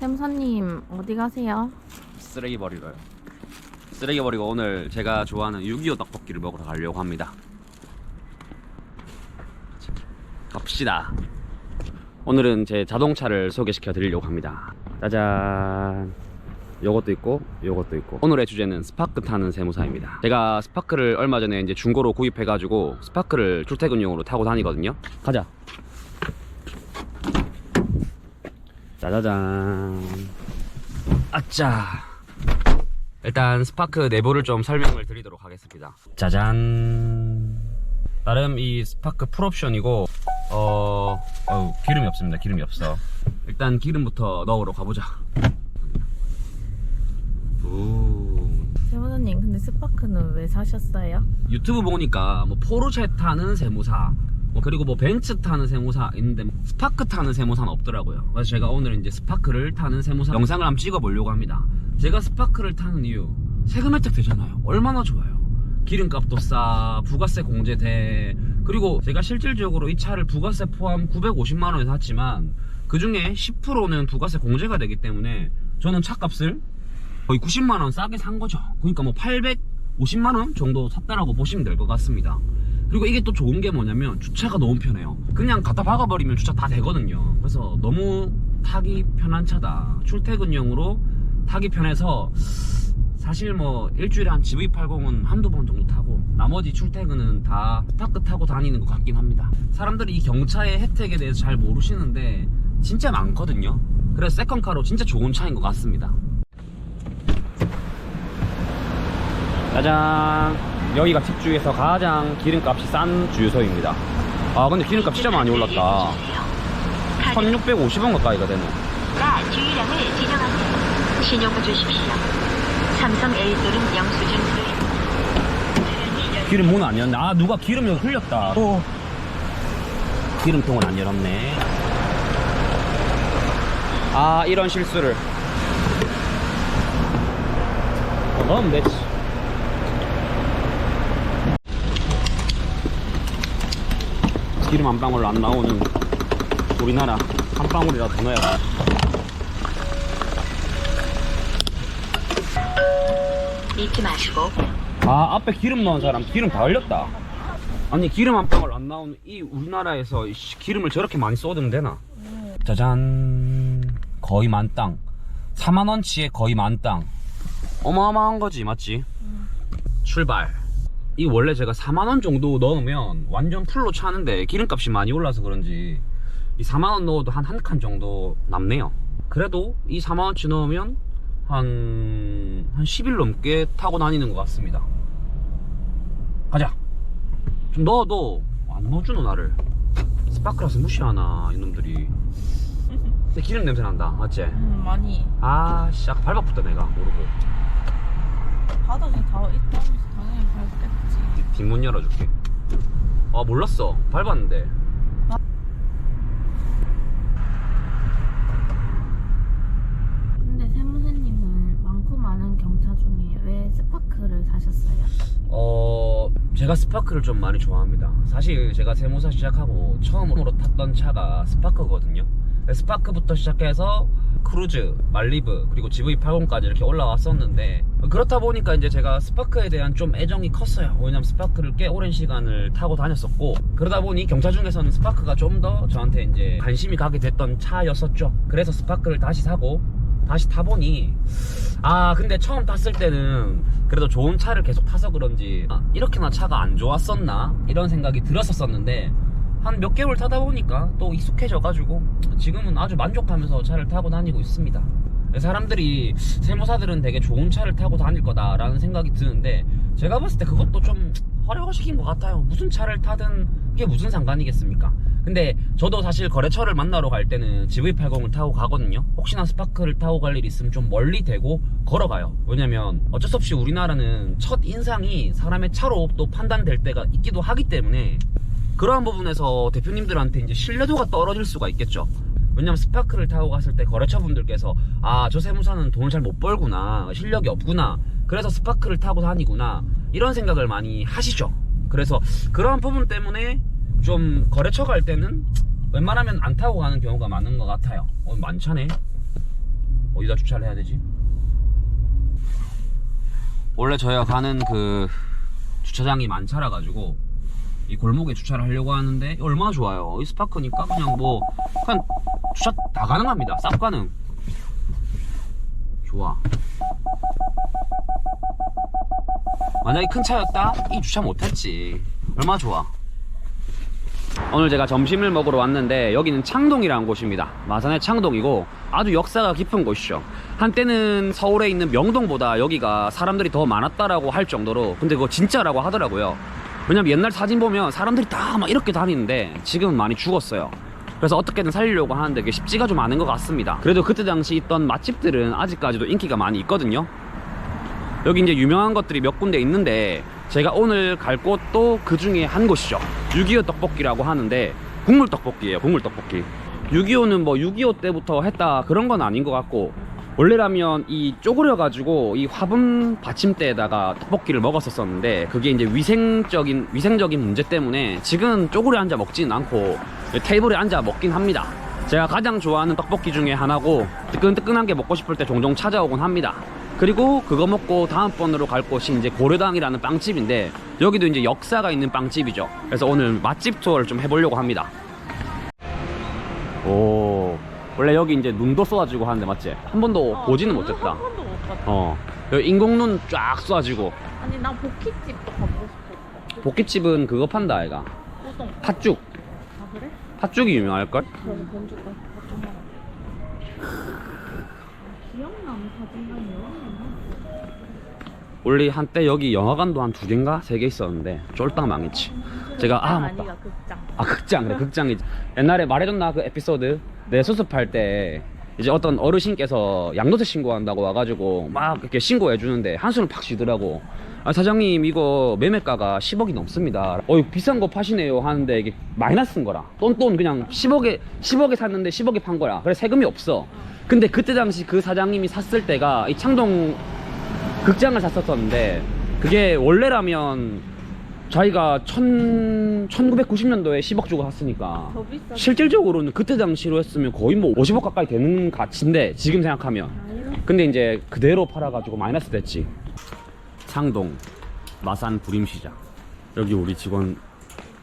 샘사님 어디 가세요? 쓰레기 버리러요. 쓰레기 버리고 오늘 제가 좋아하는 6.25 떡볶이를 먹으러 가려고 합니다. 자, 갑시다. 오늘은 제 자동차를 소개시켜 드리려고 합니다. 짜잔. 요것도 있고 요것도 있고 오늘의 주제는 스파크 타는 세무사입니다 제가 스파크를 얼마 전에 이제 중고로 구입해 가지고 스파크를 출퇴근용으로 타고 다니거든요 가자 짜자잔. 아짜. 일단 스파크 내부를 좀 설명을 드리도록 하겠습니다. 짜잔. 나름 이 스파크 풀옵션이고 어 어우, 기름이 없습니다. 기름이 없어. 일단 기름부터 넣으러 가보자. 오. 세무사님 근데 스파크는 왜 사셨어요? 유튜브 보니까 뭐 포르쉐 타는 세무사 뭐 그리고 뭐 벤츠 타는 세무사 있는데 뭐 스파크 타는 세무사는 없더라고요. 그래서 제가 오늘 이제 스파크를 타는 세무사 영상을 한번 찍어보려고 합니다. 제가 스파크를 타는 이유 세금 혜택 되잖아요. 얼마나 좋아요. 기름값도 싸 부가세 공제돼. 그리고 제가 실질적으로 이 차를 부가세 포함 950만원에 샀지만 그 중에 10%는 부가세 공제가 되기 때문에 저는 차값을 거의 90만원 싸게 산 거죠. 그러니까 뭐 850만원 정도 샀다라고 보시면 될 것 같습니다 그리고 이게 또 좋은 게 뭐냐면 주차가 너무 편해요. 그냥 갖다 박아버리면 주차 다 되거든요. 그래서 너무 타기 편한 차다. 출퇴근용으로 타기 편해서 사실 뭐 일주일에 한 GV80은 한두 번 정도 타고 나머지 출퇴근은 다 스파크 타고 다니는 것 같긴 합니다. 사람들이 이 경차의 혜택에 대해서 잘 모르시는데 진짜 많거든요. 그래서 세컨카로 진짜 좋은 차인 것 같습니다. 짜잔 여기가 집주에서 가장 기름값이 싼 주유소입니다 아 근데 기름값 진짜 많이 올랐다 1650원 가까이가 되네 가 주유량을 지정하세요. 신용을 주십시오. 삼성 A솔은 영수증 수입. 기름 문 안 열었네 아 누가 기름 여기 흘렸다 어. 기름통은 안 열었네 아 이런 실수를 어, 넣으면 되지 기름 한 방울 안 나오는 우리나라 한 방울이라도 더 넣어야 돼. 잊지 마시고. 아 앞에 기름 넣은 사람 기름 다 흘렸다. 아니 기름 한 방울 안 나오는 이 우리나라에서 이씨, 기름을 저렇게 많이 쏟으면 되나? 짜잔. 거의 만땅. 4만원치에 거의 만땅. 어마어마한 거지 맞지? 출발 이 원래 제가 4만원 정도 넣으면 완전 풀로 차는데 기름값이 많이 올라서 그런지 이 4만원 넣어도 한 한 칸 정도 남네요 그래도 이 4만원치 넣으면 한, 한 10일 넘게 타고 다니는 것 같습니다. 가자. 좀 넣어도 안 넣어주노, 나를. 스파크라서 무시하나, 이놈들이. 근데 기름 냄새 난다, 맞지? 음 많이 아, 씨, 아까 밟아붙다, 내가. 모르고. 바닥에 다 밟겠지 뒷- 뒷문 열어줄게. 아, 몰랐어. 밟았는데. 근데 세무사님은 많고 많은 경차 중에 왜 스파크를 사셨어요? 어, 제가 스파크를 좀 많이 좋아합니다. 사실 제가 세무사 시작하고 처음으로 탔던 차가 스파크거든요. 스파크부터 시작해서 크루즈, 말리브, 그리고 GV80까지 이렇게 올라왔었는데 그렇다 보니까 이제 제가 스파크에 대한 좀 애정이 컸어요. 왜냐면 스파크를 꽤 오랜 시간을 타고 다녔었고 그러다 보니 경차 중에서는 스파크가 좀 더 저한테 이제 관심이 가게 됐던 차였었죠. 그래서 스파크를 다시 사고 다시 타보니 아 근데 처음 탔을 때는 그래도 좋은 차를 계속 타서 그런지 아, 이렇게나 차가 안 좋았었나 이런 생각이 들었었었는데 한 몇 개월 타다 보니까 또 익숙해져가지고 지금은 아주 만족하면서 차를 타고 다니고 있습니다 사람들이 세무사들은 되게 좋은 차를 타고 다닐 거다라는 생각이 드는데 제가 봤을 때 그것도 좀 허례허식인 것 같아요 무슨 차를 타든 그게 무슨 상관이겠습니까 근데 저도 사실 거래처를 만나러 갈 때는 GV80을 타고 가거든요. 혹시나 스파크를 타고 갈 일 있으면 좀 멀리 대고 걸어가요. 왜냐면 어쩔 수 없이 우리나라는 첫 인상이 사람의 차로 또 판단될 때가 있기도 하기 때문에 그러한 부분에서 대표님들한테 이제 신뢰도가 떨어질 수가 있겠죠. 왜냐면 스파크를 타고 갔을 때 거래처 분들께서 아 저 세무사는 돈을 잘 못 벌구나 실력이 없구나 그래서 스파크를 타고 다니구나 이런 생각을 많이 하시죠. 그래서 그러한 부분 때문에 좀 거래처 갈 때는 웬만하면 안 타고 가는 경우가 많은 것 같아요. 어, 많잖네. 어디다 주차를 해야 되지? 원래 저희가 가는 그 주차장이 많차라 가지고 이 골목에 주차를 하려고 하는데 얼마나 좋아요. 이 스파크니까 그냥 뭐 그냥 주차 다 가능합니다. 쌉 가능. 좋아. 만약에 큰 차였다? 이 주차 못했지. 얼마나 좋아. 오늘 제가 점심을 먹으러 왔는데 여기는 창동이라는 곳입니다. 마산의 창동이고 아주 역사가 깊은 곳이죠. 한때는 서울에 있는 명동보다 여기가 사람들이 더 많았다라고 할 정도로 근데 그거 진짜라고 하더라고요. 왜냐면 옛날 사진 보면 사람들이 다 막 이렇게 다니는데 지금은 많이 죽었어요. 그래서 어떻게든 살리려고 하는데 그게 쉽지가 좀 않은 것 같습니다. 그래도 그때 당시 있던 맛집들은 아직까지도 인기가 많이 있거든요. 여기 이제 유명한 것들이 몇 군데 있는데 제가 오늘 갈 곳도 그 중에 한 곳이죠. 6.25 떡볶이라고 하는데 국물 떡볶이에요. 국물 떡볶이. 6.25는 뭐 6.25 때부터 했다 그런 건 아닌 것 같고 원래라면 이 쪼그려 가지고 이 화분 받침대에다가 떡볶이를 먹었었었는데 그게 이제 위생적인 위생적인 문제 때문에 지금 쪼그려 앉아 먹지는 않고 테이블에 앉아 먹긴 합니다. 제가 가장 좋아하는 떡볶이 중에 하나고 뜨끈뜨끈한 게 먹고 싶을 때 종종 찾아오곤 합니다. 그리고 그거 먹고 다음번으로 갈 곳이 이제 고려당이라는 빵집인데 여기도 이제 역사가 있는 빵집이죠. 그래서 오늘 맛집 투어를 좀 해보려고 합니다. 원래 여기 이제 눈도 쏟아지고 하는데 맞지? 한 번도 보지는 못했다. 한 번도 못 봤다. 어, 여기 인공눈 쫙 쏴지고 아니 나 복희집도 가보고 싶었어. 볶기집은 그거 판다 아이가 우동. 팥죽 아 그래? 팥죽이 유명할걸? 본주가 좀 먹어. 기억나는 사진관이 여기 원래 한때 여기 영화관도 한 두 개인가? 세 개 있었는데 쫄딱 망했지. 제가 아 맞다. 아니가 극장. 아 극장 그래 극장이 옛날에 말해줬나 그 에피소드? 내 수습할 때 이제 어떤 어르신께서 양도세 신고한다고 와가지고 막 이렇게 신고해 주는데 한숨을 팍 쉬더라고. 아 사장님 이거 매매가가 10억이 넘습니다. 어 이거 비싼 거 파시네요 하는데 이게 마이너스인 거라. 똔똔 그냥 10억에 10억에 샀는데 10억에 판 거야 그래 세금이 없어. 근데 그때 당시 그 사장님이 샀을 때가 이 창동 극장을 샀었었는데 그게 원래라면 자기가 천, 1990년도에 10억 주고 샀으니까 더 비싸. 실질적으로는 그때 당시로 했으면 거의 뭐 50억 가까이 되는 가치인데 지금 생각하면. 근데 이제 그대로 팔아가지고 마이너스 됐지. 창동 마산 부림시장. 여기 우리 직원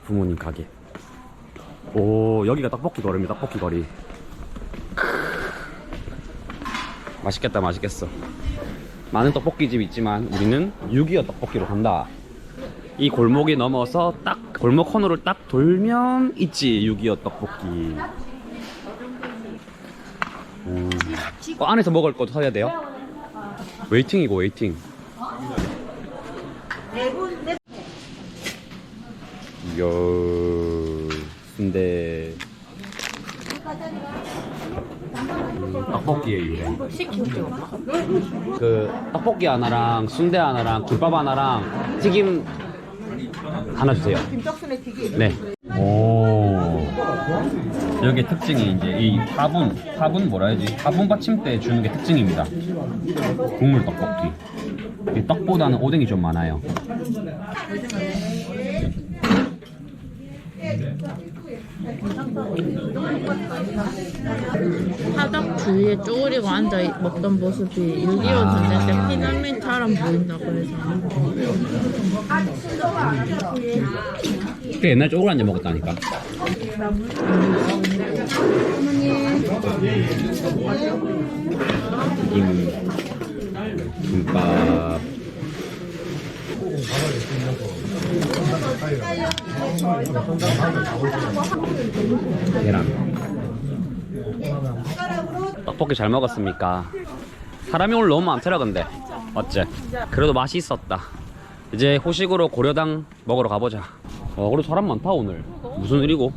부모님 가게. 오 여기가 떡볶이 거리입니다 떡볶이 거리. 크으. 맛있겠다 맛있겠어 많은 떡볶이집 있지만 우리는 6.25 떡볶이로 간다 이 골목이 넘어서 딱 골목 코너를 딱 돌면 있지 6.25 떡볶이 오. 어, 안에서 먹을 것도 사야 돼요? 웨이팅이고 웨이팅 이야 순대 음, 떡볶이의 유래 그 떡볶이 하나랑 순대 하나랑 김밥 하나랑 튀김 하나 주세요. 김떡순의 튀김. 네. 오. 여기 특징이 이제 이 화분, 화분 뭐라 해야지? 화분 받침대 주는 게 특징입니다. 국물 떡볶이. 이 떡보다는 오뎅이 좀 많아요. 화덕 주위에 쪼그리고 앉아 있- 먹던 모습이 6.25 아. 전쟁 때 피난민처럼 보인다고 해서 그 옛날 쪽으로 앉아 먹었다니까. 튀김, 김밥. 계란. 떡볶이 잘 먹었습니까? 사람이 오늘 너무 많더라 근데 어째? 그래도 맛이 있었다. 이제 후식으로 고려당 먹으러 가보자. 어, 그래도 사람 많다 오늘. 무슨 일이고?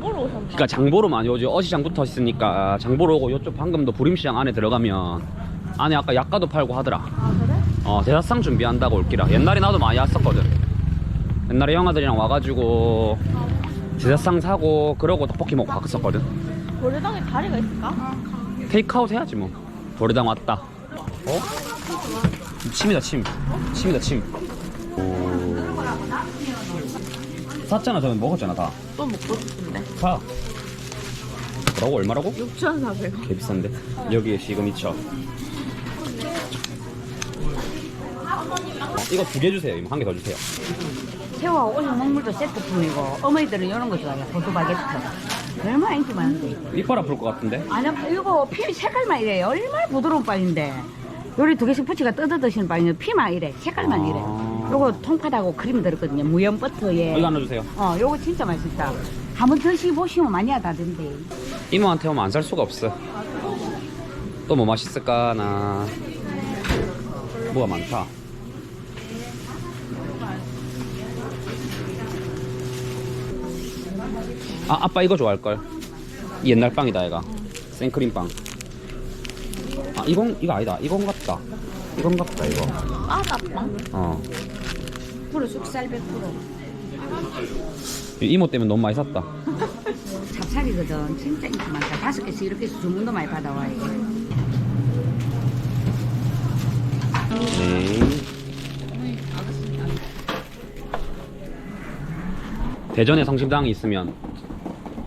그러니까 장보러 많이 오지. 어시장 붙어 있으니까 장보러 오고 이쪽 방금도 부림시장 안에 들어가면 안에 아까 약과도 팔고 하더라. 어 제사상 준비한다고 올기라. 옛날에 나도 많이 왔었거든. 옛날에 형아들이랑 와가지고 제사상 사고 그러고 떡볶이 먹고 갔었거든. 고려당에 다리가 있을까? 테이크아웃 해야지 뭐. 도리당 왔다. 어? 침이다 침. 침이다 침. 오. 샀잖아 저는 먹었잖아 다. 또 먹고 싶은데 사. 뭐라고 얼마라고? 6,400원. 개 비싼데 여기에 시그니처 이거 두 개 주세요. 한 개 더 주세요. 새우하고 오징어 먹물도 세트품이고 어머니들은 이런 거 좋아해요. 고수 바게트 얼마나 인기 많은데. 이빨 아플 것 같은데? 아니 이거 피 색깔만 이래. 얼마나 부드러운 빵인데. 요리 두 개씩 부치가 뜯어 드시는 빵이 피만 이래. 색깔만 이래. 아. 요거 통팥하고 크림 들었거든요. 무염 버터에. 이거 하나 주세요. 어 요거 진짜 맛있다. 한번 드셔보시면 많이 하다던데. 이모한테 오면 안 살 수가 없어. 또 뭐 맛있을까 나. 뭐가 많다 아 아빠 이거 좋아할걸. 이 옛날 빵이다 얘가. 생크림 빵. 아 이건 이거 아니다. 이건 같다. 이건 같다 이거. 빠다빵? 어. 프로 쑥살 100%이 이모 때문에 너무 많이 샀다. 찹쌀이거든. 진짜 인기 많다. 다섯 개씩 이렇게 해서 주문도 많이 받아와요 네. 대전에 성심당이 있으면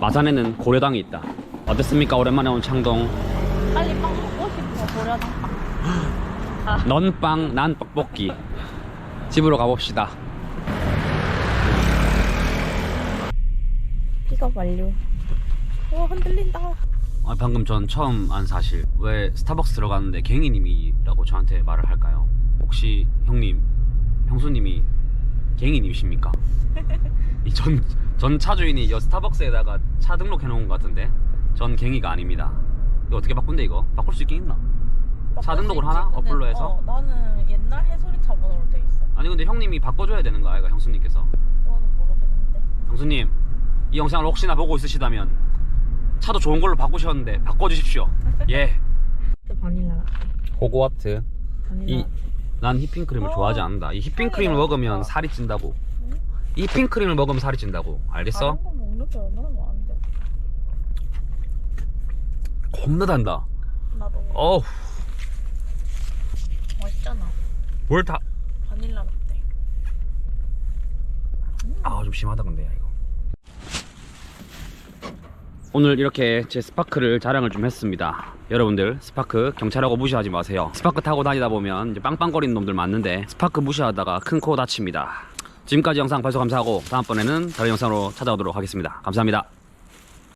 마산에는 고려당이 있다. 어땠습니까? 오랜만에 온 창동. 빨리 빵 먹고 싶어, 보려당. 넌 빵, 난 떡볶이. 집으로 가봅시다. 픽업 완료. 와, 흔들린다. 아, 방금 전 처음 안 사실 왜 스타벅스 들어갔는데 갱이님이라고 저한테 말을 할까요? 혹시 형님, 형수님이 갱이님이십니까? 이 전 전 차주인이 여 스타벅스에다가 차 등록해 놓은 것 같은데 전 갱이가 아닙니다. 이거 어떻게 바꾼대 이거? 바꿀 수 있긴 있나? 차 등록을 하나? 어플로 해서? 어, 나는 옛날 해소리차 번호로 돼 있어. 아니 근데 형님이 바꿔줘야 되는 거 아이가 형수님께서? 그거는 모르겠는데. 형수님 이 영상을 혹시나 보고 있으시다면 차도 좋은 걸로 바꾸셨는데 바꿔주십시오. 예. 또 바닐라 라떼. 호그와트. 바닐라. 이 난 휘핑크림을 좋아하지 않는다. 이 휘핑크림을 먹으면 살이 찐다고. 이 휘핑크림을 먹으면 살이 찐다고. 알겠어? 다른 거 먹는 게 얼마나 많은데. 겁나 단다. 나도 어우, 맛있잖아. 뭘 다. 바닐라 라떼. 아, 좀 심하다 근데 이거. 오늘 이렇게 제 스파크를 자랑을 좀 했습니다. 여러분들 스파크 경찰하고 무시하지 마세요. 스파크 타고 다니다 보면 이제 빵빵거리는 놈들 많는데 스파크 무시하다가 큰 코 다칩니다. 지금까지 영상 봐주셔서 감사하고 다음번에는 다른 영상으로 찾아오도록 하겠습니다. 감사합니다.